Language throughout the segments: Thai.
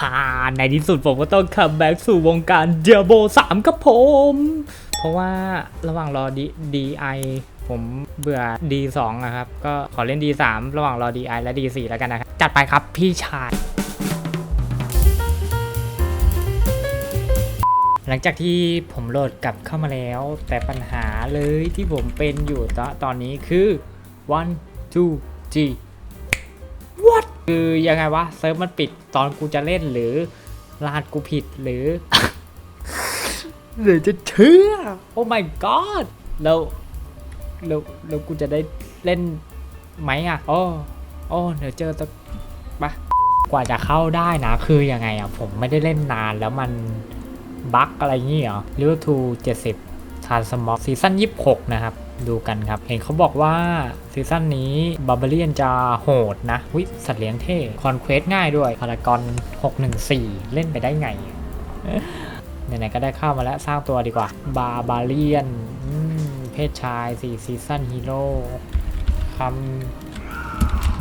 ฮ่าในที่สุดผมก็ต้องคัมแบ็กสู่วงการเดียโบ3กับผม เพราะว่าระหว่างรอดีดีไอผมเบื่อ D2 อะครับ ก็ขอเล่น D3 ระหว่างรอ DI และ D4 แล้วกันนะครับ จัดไปครับพี่ชาย หลังจากที่ผมโหลดกลับเข้ามาแล้ว แต่ปัญหาเลยที่ผมเป็นอยู่ตอนนี้คือ one two three คือยังไงวะเซิร์ฟมันปิดตอนกูจะเล่นหรือรหัสกูผิดหรือ หรือจะเชื่อ โอ้ my god แล้วแล้วแล้วกูจะได้เล่นไหมอะโอ้โอ้เดี๋ยวเจอตะปะกว่าจะเข้าได้นะ คือยังไงอะ ผมไม่ได้เล่นนานแล้วมันบั๊กอะไรงี้เหรอลิเวอร์พูล70 ทานสมอกซีซั่น26 นะครับ ดูกันครับ เห็นเขาบอกว่าซีซั่นนี้บาร์เบเรียนจะโหดนะวิสัตว์เลี้ยงเท่คอนเควสง่ายด้วยพารากอน 614 เล่นไปได้ไงไหนๆก็ได้เข้ามาแล้วสร้างตัวดีกว่า บาบาเลียนเพศชาย4ซีซั่นฮีโร่คำ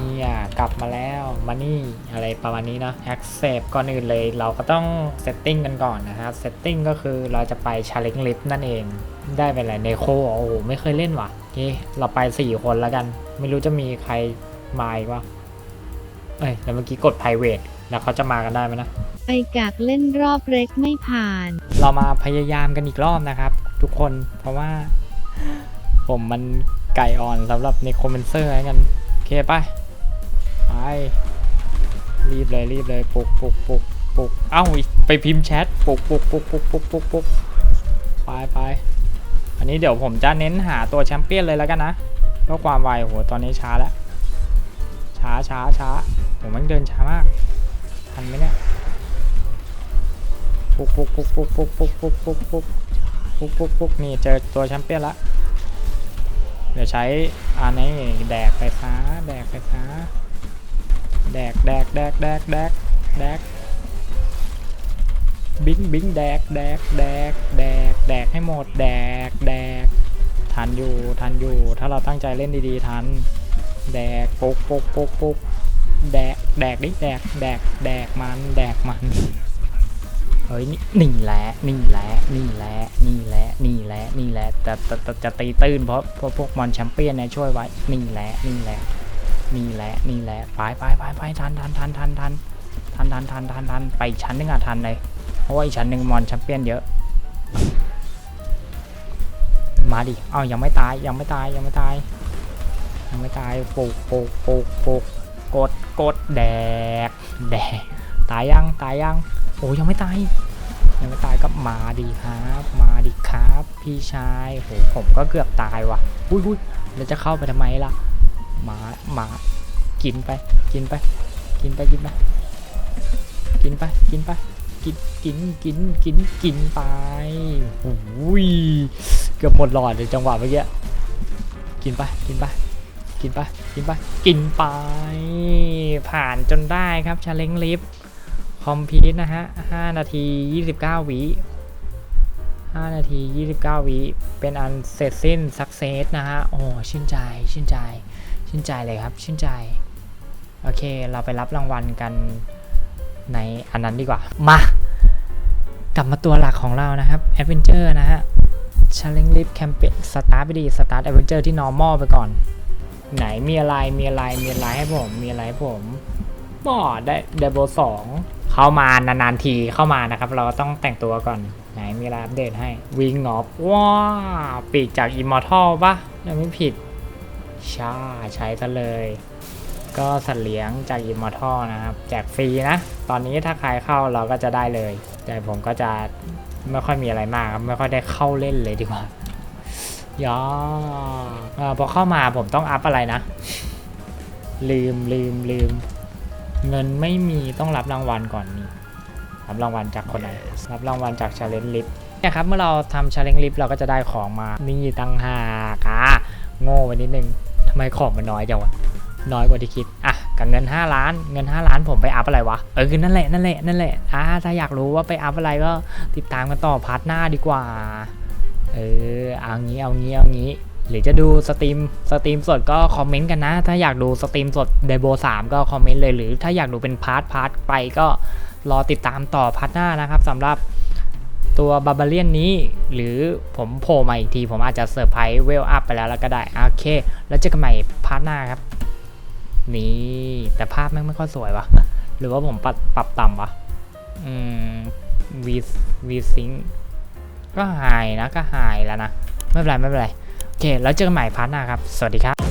เนี่ยกลับมาแล้วมานี่อะไรประมาณนี้นะ accept ก่อนอื่นเลยเราก็ต้อง setting กันก่อนนะครับ setting ก็คือเราจะไป challenge lift นั่นเอง ได้เป็นอะไรเนโคโอ้โหไม่เคยเล่นว่ะโอเคเราไป 4 คนแล้วกัน ไม่รู้จะมีใครมาอีกวะเอ้ยแล้วเมื่อกี้กด private แล้วเขาจะมากันได้ไหมนะไปกากเล่นรอบเล็กไม่ผ่าน เรามาพยายามกันอีกรอบนะครับ ทุกคนเพราะว่า ผมมันไก่อ่อนสำหรับในคอมเมนเซอร์กัน โอเคไป ไปรีบเลยรีบเลยปลุกปลุกปลุกปลุกเอ้าไปพิมพ์แชทปลุกปลุกปลุกปลุกปลุกปลุกปลุกไปไปอันนี้เดี๋ยวผมจะเน้นหาตัวแชมเปี้ยนเลยแล้วกันนะเพื่อความไวโหตอนนี้ช้าแล้ว ช้าช้าช้าผมมันเดินช้ามาก ทันไหมเนี่ยปุกปุกปุกปุกปุกปุกปุกปุกปุกปุกปุกปุกนี่เจอตัวแชมเปี้ยนละเดี๋ยวใช้อันนี้แดกไฟฟ้าแดกไฟฟ้า แดกแดกแดกแดกแดกแดกบิงบิงแดกแดกแดกแดกแดกให้หมดแดกแดกทันอยู่ทันอยู่ ถ้าเราตั้งใจเล่นดีๆทัน แดกปุ๊กปุ๊กปุ๊กปุ๊กแดกแดกดิแดกแดกแดกมันแดกมันเฮ้ยนี่นี่แหละนี่แหละนี่แหละนี่แหละนี่แหละนี่แหละแต่แต่แต่จะตีตื้นเพราะเพราะพวกมอนแชมเปี้ยนเนี่ยช่วยไว้นี่แหละนี่แหละ นี่แหละนี่แหละไปไปไปไปทันทันทันทันทันทันทันทันทันทันไปอีกชั้นหนึ่งอะทันเลยเพราะว่าอีกชั้นหนึ่งมอนแชมเปี้ยนเยอะ มาดิเอ้ายังไม่ตายยังไม่ตายยังไม่ตายยังไม่ตายปลุกปลุกปลุกปลุกกดกดแดกแดกตายยังตายยังโอ้ยังไม่ตายยังไม่ตายก็มาดีครับ มาดีครับ พี่ชายโหผมก็เกือบตายว่ะอุ้ยอุ้ยแล้วจะเข้าไปทำไมล่ะ หมาหมากินไป กินไป กินไปกินไป กินไปกินไปกินกินกินกินกินไปโอ้ยเกือบหมดหลอดเลยจังหวะเมื่อกี้กินไปกินไปกินไปกินไปกินไป ผ่านจนได้ครับชาเลงลิฟคอมพีทนะฮะ5นาที 29 วิ5นาที 29 วิเป็นอันเสร็จสิ้นสักเซสนะฮะ โอ้ ชื่นใจ ชื่นใจ ชื่นใจเลยครับ ชื่นใจ โอเค เราไปรับรางวัลกันในอันนั้นดีกว่า มากลับมาตัวหลักของเรานะครับ Adventure นะฮะ Challenge Lift Campaign สตาร์ทไปดีสตาร์ท Adventure ที่ normal ไปก่อน ไหนมีอะไรมีอะไรมีอะไรให้ผม มีอะไรให้ผมบ่ได้เดบสองเข้ามานานๆทีเข้ามานะครับ เราต้องแต่งตัวก่อน ไหนมีอะไรอัปเดตให้วิงออฟว้าปีกจากอิมมอร์ทัลปะยังไม่ผิด ใช่ใช้ซะเลย ก็สัตว์เลี้ยงจากอิมมอร์ทัลนะครับแจกฟรีนะ ตอนนี้ถ้าใครเข้าเราก็จะได้เลย แต่ผมก็จะไม่ค่อยมีอะไรมากครับไม่ค่อยได้เข้าเล่นเลยดีกว่ายาเอ่อพอเข้ามาผมต้องอัพอะไรนะ ลืมลืมลืม เงินไม่มีต้องรับรางวัลก่อนนี่รับรางวัลจากคนไหนรับรางวัลจาก Challenge Lift เนี่ยครับเมื่อเราทำ Challenge Lift เราก็จะได้ของมานี่ตั้งหากอะโง่ไปนิดนึงทำไมของมันน้อยจังวะ น้อยกว่าที่คิด อะ กับเงิน 5 ล้าน เงิน 5 ล้านผมไปอัพอะไรวะ เออนั่นแหละ นั่นแหละ นั่นแหละ อ่า ถ้าอยากรู้ว่าไปอัพอะไรก็ติดตามกันต่อพาร์ทหน้าดีกว่า เออ เอางี้ เอางี้ เอางี้ หรือจะดูสตรีม สตรีมสดก็คอมเมนต์กันนะ ถ้าอยากดูสตรีมสดเดโบ3ก็คอมเมนต์เลย หรือถ้าอยากดูเป็นพาร์ทพาร์ทไปก็รอติดตามต่อพาร์ทหน้านะครับสำหรับ ตัวบาบาเลียนนี้ หรือผมโผล่มาอีกที ผมอาจจะเซอร์ไพรส์เวลอัพไปแล้วแล้วก็ได้ โอเค แล้วเจอกันใหม่พาร์ทหน้าครับ นี่ แต่ภาพแม่งไม่ค่อยสวยวะหรือว่าผมปรับปรับต่ำวะอืมวีวีซิงก็หายนะก็หายแล้วนะ ไม่เป็นไร ไม่เป็นไร โอเค แล้วเจอกันใหม่พาร์ทหน้าครับ สวัสดีครับ